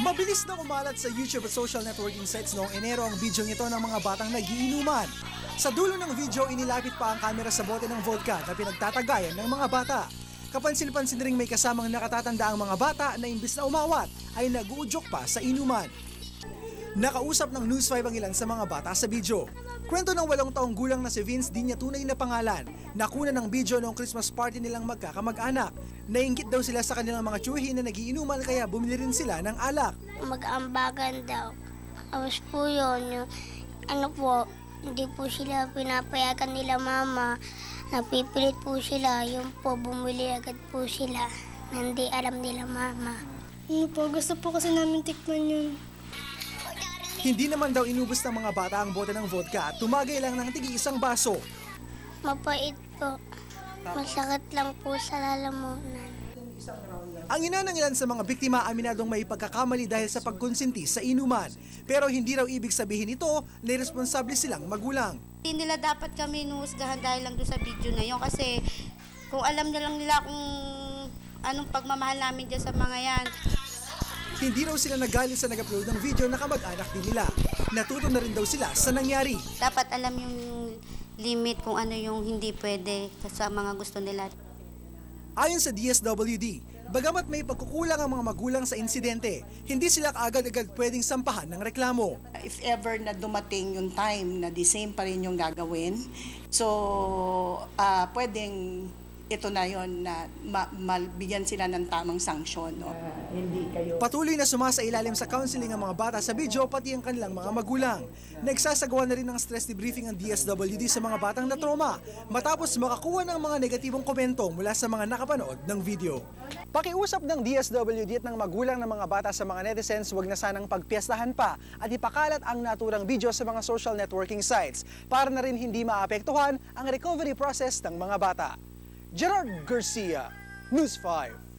Mabilis na kumalat sa YouTube at social networking sites noong Enero ang video nito ng mga batang nagiinuman. Sa dulo ng video, inilapit pa ang kamera sa bote ng vodka na pinagtatagayan ng mga bata. Kapansin-pansin ring may kasamang nakatatanda ang mga bata na imbis na umawat ay naguudyok pa sa inuman. Nakausap ng News 5 ang ilan sa mga bata sa video. Kwento ng walong taong gulang na si Vince di niya tunay na pangalan. Nakuna ng video noong Christmas party nilang magkakamag-anak. Nainggit daw sila sa kanilang mga tsuhin na nagiinuman kaya bumili rin sila ng alak. mag-ambagan daw. Tapos po yun, yung, ano po, hindi po sila pinapayagan nila mama. Napipilit po sila, yung po bumili agad po sila. Hindi alam nila mama. Ano po, gusto po kasi namin tikman yun. Hindi naman daw inubos ng mga bata ang bote ng vodka at tumagay lang ng tigi isang baso. Mapait po. Masakit lang po sa lalamunan. Ang ina ng ilan sa mga biktima aminadong may pagkakamali dahil sa pagkonsinti sa inuman. Pero hindi raw ibig sabihin ito na responsable silang magulang. Hindi nila dapat kami nuhusgahan dahil lang doon sa video na yun kasi kung alam na lang nila kung anong pagmamahal namin dyan sa mga yan, Hindi raw sila nagalit sa nag-upload ng video na kamag-anak din nila. Natuto na rin daw sila sa nangyari. dapat alam yung limit kung ano yung hindi pwede sa mga gusto nila. Ayon sa DSWD, bagamat may pagkukulang ang mga magulang sa insidente, hindi sila kaagad-agad pwedeng sampahan ng reklamo. if ever na dumating yung time na the same pa rin yung gagawin, so ah pwedeng ito na yon na ma- mabigyan sila ng tamang sanksyon. No? Patuloy na sumasa ilalim sa counseling ang mga bata sa video pati ang kanilang mga magulang. Nagsasagawa na rin ng stress debriefing ang DSWD sa mga batang na trauma matapos makakuha ng mga negatibong komento mula sa mga nakapanood ng video. Pakiusap ng DSWD at ng magulang ng mga bata sa mga netizens huwag na sanang pagpiestahan pa at ipakalat ang naturang video sa mga social networking sites para na rin hindi maapektuhan ang recovery process ng mga bata. Gerard Garcia, News 5.